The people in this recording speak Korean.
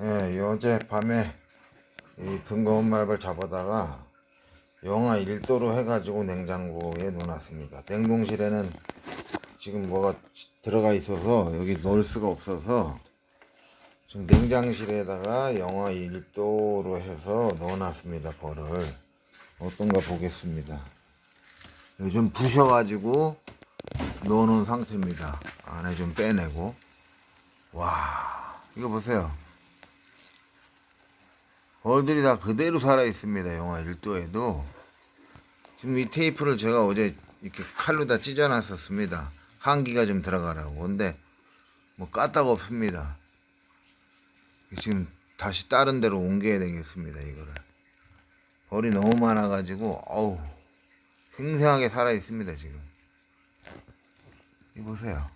예, 어제 밤에 이 등거운 말벌 잡아다가 영하 1도로 해가지고 냉장고에 넣어놨습니다. 냉동실에는 지금 뭐가 들어가 있어서 여기 넣을 수가 없어서 지금 냉장실에다가 영하 1도로 해서 넣어놨습니다. 벌을 어떤가 보겠습니다. 요즘 부셔가지고 넣어놓은 상태입니다. 안에 좀 빼내고 와 이거 보세요. 벌들이 다 그대로 살아 있습니다. 영하 1도에도. 지금 이 테이프를 제가 어제 이렇게 칼로 다 찢어 놨었습니다. 한기가 좀 들어가라고. 근데 뭐 까딱 없습니다. 지금 다시 다른 데로 옮겨야 되겠습니다. 이거를. 벌이 너무 많아가지고, 어우, 생생하게 살아 있습니다. 지금. 이 보세요.